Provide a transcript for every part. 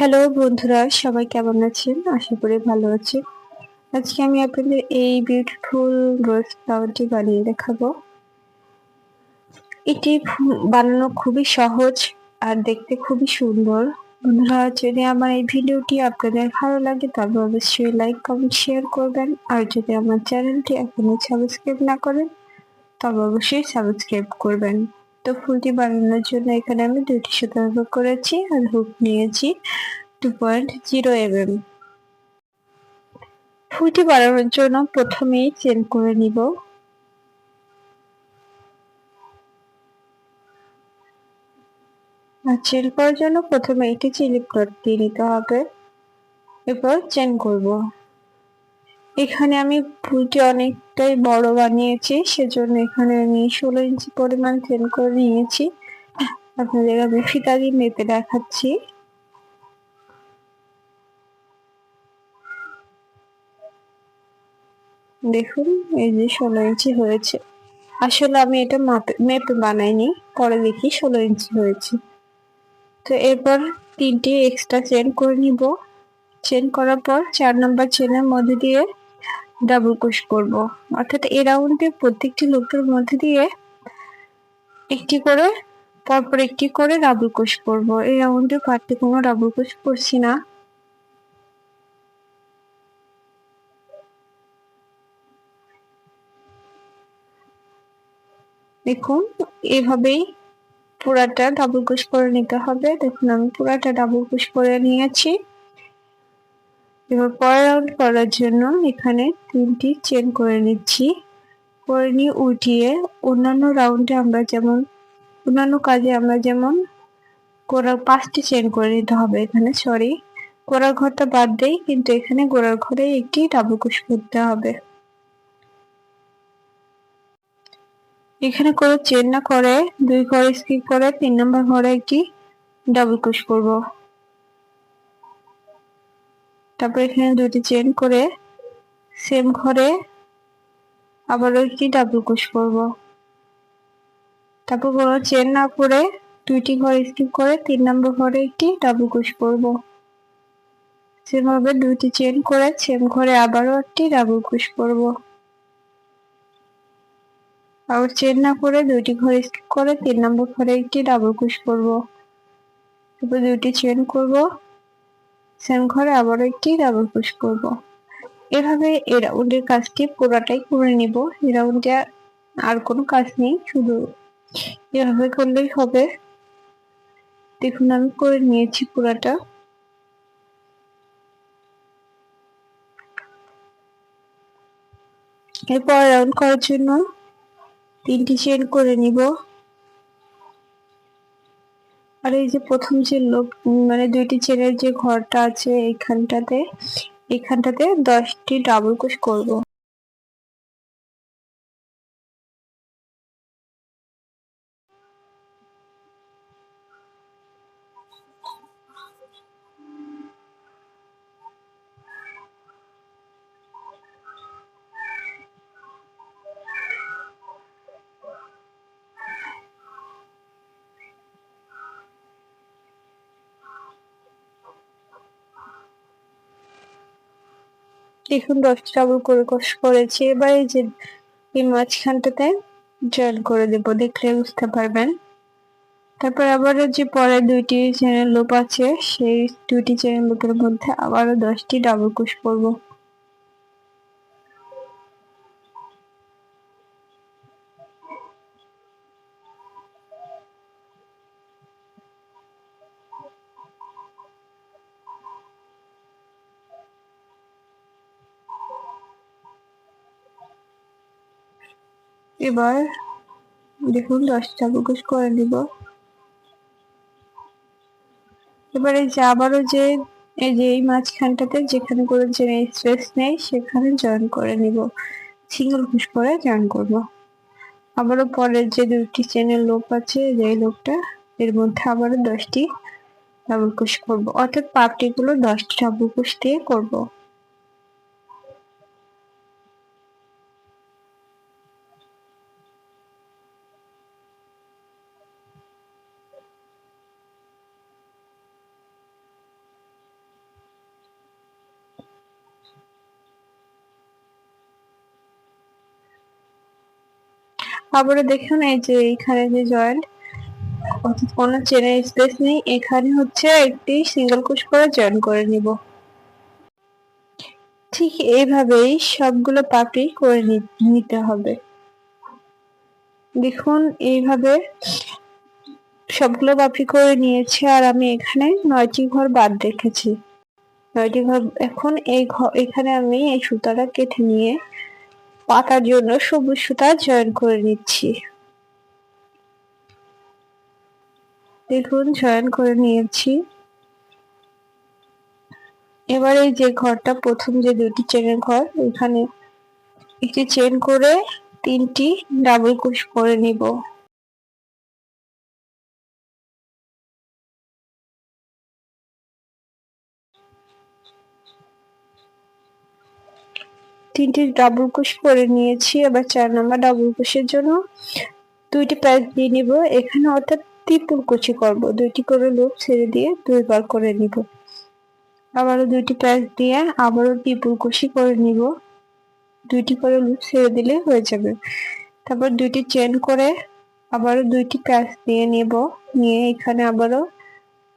Hello বন্ধুরা, সবাই কেমন আছেন? আশা করি ভালো আছেন আজকে আমি আপনাদের এই বিউটিফুল রোজ ফ্লাওয়ারটি বানিয়ে দেখাবো। এটি বানানো খুবই সহজ আর দেখতে খুবই সুন্দর। বন্ধুরা, যদি আমার এই ভিডিওটি আপনাদের ভালো লাগে, তবে অবশ্যই লাইক কমেন্ট শেয়ার করবেন। আর যদি আমার চ্যানেলটি এখনও সাবস্ক্রাইব না করেন, তবে অবশ্যই সাবস্ক্রাইব করবেন। তো ফুলটি বানানোর জন্য এখানে আমি দুটি সুতা ব্যবহার করেছি আর হুক নিয়েছি two point zero M M ফুলটি বানানোর জন্য প্রথমেই চেন করে নিব। আর চেন করার জন্য প্রথমে একটি চিলি প্লট দিয়ে নিতে হবে। এরপর চেন করব। এখানে আমি ফুলটি অনেকটাই বড় বানিয়েছি, সেজন্য এখানে আমি ষোলো ইঞ্চি পরিমাণ চেন করে নিয়েছি। আপনাদের আমি ফিতা দিয়ে মেপে দেখাচ্ছি। দেখুন, এই যে ষোলো ইঞ্চি হয়েছে। আসলে আমি এটা মাপে, মেপে বানাইনি, পরে দেখি ষোলো ইঞ্চি হয়েছে। তো এরপর তিনটি এক্সট্রা চেন করে নিব। চেন করার পর চার নম্বর চেনের মধ্যে দিয়ে ডাবল কোশ করব। অর্থাৎ এই রাউন্ডে প্রত্যেকটি লুপের মধ্যে দিয়ে একটি করে পরপর একটি করে ডাবল কোশ করব। এই রাউন্ডে পার্টে কোনো ডাবল কোশ করছি না। দেখুন, এভাবেই পুরাটা ডাবল কুশ করে নিতে হবে। দেখুন, আমি পুরাটা ডাবল কুশ করে নিয়েছি। এবার পরের রাউন্ড করার জন্য এখানে তিনটি চেন করে নিচ্ছি। করে নিয়ে উঠিয়ে অন্যান্য রাউন্ডে আমরা যেমন, অন্যান্য কাজে আমরা যেমন গোড়ার পাঁচটি চেন করে নিতে হবে এখানে সরি গোড়ার ঘরটা বাদ দেই, কিন্তু এখানে গোড়ার ঘরে একটি ডাবল কুশ করতে হবে। এখানে কোনো চেন না করে, দুই ঘরে স্কিপ করে তিন নম্বর ঘরে একটি ডাবল কুশ করব। তারপর এখানে দুটি চেন করে সেম ঘরে আবারও একটি ডাবল কুশ করব। তারপর কোনো চেন না করে দুইটি ঘর স্কিপ করে তিন নম্বর ঘরে একটি ডাবল কুশ করব। সেভাবে দুইটি চেন করে সেম ঘরে আবারও একটি ডাবল কুশ করব। আবার চেন না করে দুইটি ঘর স্কিপ করে তিন নম্বর ঘরে একটি ডাবল কুশ করব। তারপর দুইটি চেন করব। সেম ঘরে আবারও একটি ডাবল কুশ করব। এভাবে এই রাউন্ডের কাজটি পুরোটাই করে নিব। এই রাউন্ডে আর কোনো কাজ নেই, শুধু এভাবে করলেই হবে। দেখুন, আমি করে নিয়েছি পুরাটা। এরপর রাউন্ড করার জন্য তিনটি চেন করে নিব। আর এই যে প্রথম যে লোক মানে দুইটি চেনের যে ঘরটা আছে এইখানটাতে এখানটাতে দশটি ডাবল কোষ করব। দেখুন দশটা ডাবল করে কষ করেছি। এবার এই যে এই মাঝখানটাতে জয়েন করে দেব, দেখলে বুঝতে পারবেন। তারপর আবারও যে পরে দুইটি চ্যানেল লুপ আছে, সেই দুইটি চ্যানেল লুপের মধ্যে আবারও দশটি ডাবল কুশ করব। এবার দেখুন দশটা বুকুশ করে দিব। এবারে যে আবারও যে, এই যে এই মাঝখানটাতে যেখানে করে যে স্ট্রেস নেই, সেখানে জয়েন করে নিব। সিঙ্গেল ঘুষ করে জয়েন করব। আবারও পরের যে দুটি চেনের লোক আছে যে লোকটা এর মধ্যে আবারও দশটি ডাবল কুশ করব। অর্থাৎ পাপড়িগুলো দশটি ডাবল কুশ দিয়ে করব। আবারও দেখুন এই যে এইখানে যে জয়েন্ট অর্থাৎ কোনো চেনের স্পেস নেই, এখানে হচ্ছে একটি সিঙ্গেল কুশ করে জয়েন করে নিব। ঠিক এইভাবেই সবগুলো পাপড়ি করে নিতে হবে। দেখুন এইভাবে সবগুলো পাপড়ি করে নিয়েছি, আর আমি এখানে নয়টি ঘর বাদ রেখেছি। নয়টি ঘর, এখন এই ঘর এখানে আমি এই সুতাটা কেটে নিয়ে পাতার জন্য সবুজ সুতা জয়েন করে নিচ্ছি। দেখুন জয়েন করে নিয়েছি। এবার এই যে ঘরটা, প্রথম যে দুটি চেনের ঘর, এখানে একটি চেন করে তিনটি ডাবল কুশ করে নিব। তিনটি ডাবল কুশ করে নিয়েছি, এবার চার নম্বর ডাবল কুশের জন্য দুইটি প্যাচ দিয়ে নিব। এখানে অর্থাৎ ত্রিপুল কুচি করব, দুইটি করে লুপ ছেড়ে দিয়ে দুইবার করে নিব। আবারও দুইটি প্যাচ দিয়ে আবারও ত্রিপুল কুচি করে নিব। দুইটি করে লুপ ছেড়ে দিলে হয়ে যাবে। তারপর দুইটি চেন করে আবারও দুইটি প্যাচ দিয়ে নেব, নিয়ে এখানে আবারও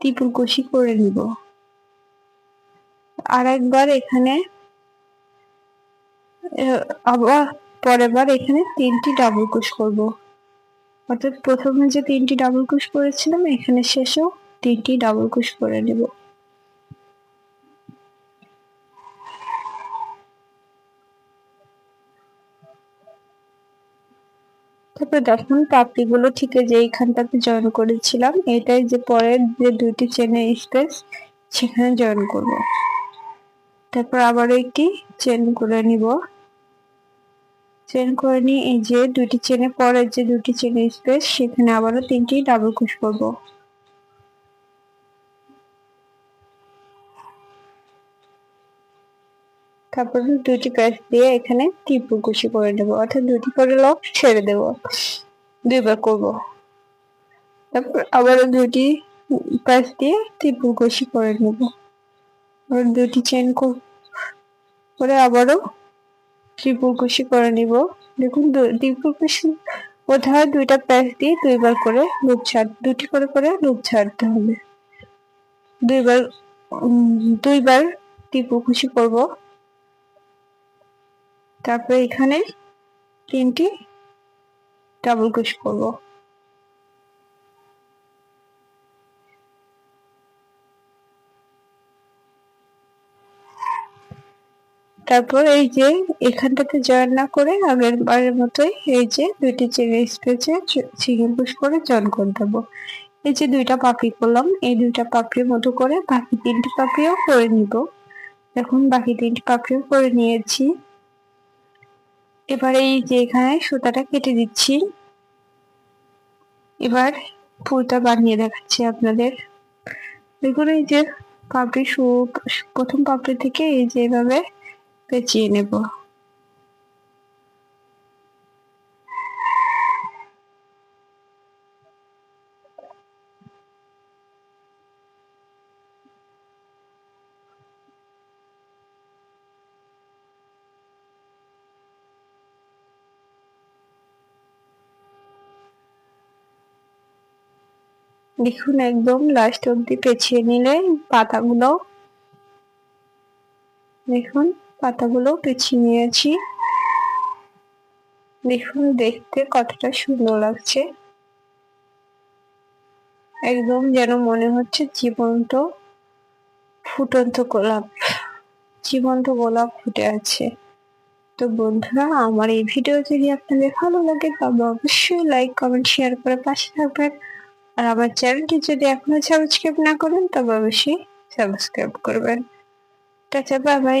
ত্রিপুল কুচি করে নিব। আর একবার এখানে আবার পরের বার এখানে তিনটি ডাবল কুশ করব। অর্থাৎ প্রথমে যে তিনটি ডাবল কুশ করেছিলাম, এখানে শেষেও তিনটি ডাবল কুশ করে নেব। তারপরে দেখুন, পাপড়িগুলো ঠিক যে এইখানটাতে জয়েন করেছিলাম, এটাই যে পরের যে দুইটি চেনের স্পেস সেখানে জয়েন করব। তারপর আবারও একটি চেন করে নিব। চেন করে নিয়ে এই যে দুটি চেনে পরের যে দুটি চেনের স্পেস সেখানে আবারও তিনটি ডাবল কুশ করব। তারপর দুটি প্যাচ দিয়ে এখানে ত্রিপুর কুশি করে নেব অর্থাৎ দুটি করে লক ছেড়ে দেব, দুইবার করব। তারপর আবারও দুটি প্যাচ দিয়ে ত্রিপুর কুশি করে নেব। দুটি চেন করে আবারও ত্রিপুর কুশি করে নিব। দেখুন ত্রিপুর কুশি দুইটা প্যাচ দিয়ে দুইবার করে লুপ ছাড় দুটি করে করে লুপ ছাড়তে হবে। দুইবার দুইবার ত্রিপুর কুশি করব। তারপরে এখানে তিনটি ডাবল কুশ করব। তারপর এই যে এখানটাতে জয়েন না করে আগের বারের মতোই এই যে দুইটি চেনের স্পেসে চিকেন পুশ করে জয়েন করে দেব। এই যে দুইটা পাপড়ি করলাম, এই দুইটা পাপড়ির মতো করে বাকি তিনটি পাপড়িও করে নিব। এখন বাকি তিনটি পাপড়িও করে নিয়েছি। এবার এই যে এখানে সুতাটা কেটে দিচ্ছি। এবার ফুলটা বানিয়ে দেখাচ্ছি আপনাদের। দেখুন এই যে পাপড়ি প্রথম পাপড়ি থেকে এই যে এভাবে পেঁচিয়ে নেব। দেখুন একদম লাস্ট অব্দি পেঁচিয়ে নিলে পাতাগুলো দেখুন। পাতাগুলো পেঁচিয়ে নিয়েছি। দেখুন, দেখতে কতটা সুন্দর লাগছে। একদম যেন মনে হচ্ছে জীবন্ত, ফুটন্ত গোলাপ। জীবন্ত গোলাপ ফুটে আছে। তো বন্ধুরা, আমার এই ভিডিও যদি আপনাদের ভালো লাগে, তবে অবশ্যই লাইক কমেন্ট শেয়ার করে পাশে থাকবেন। আর আমার চ্যানেলটি যদি এখনও সাবস্ক্রাইব না করেন, তবে অবশ্যই সাবস্ক্রাইব করবেন। Tata bye bye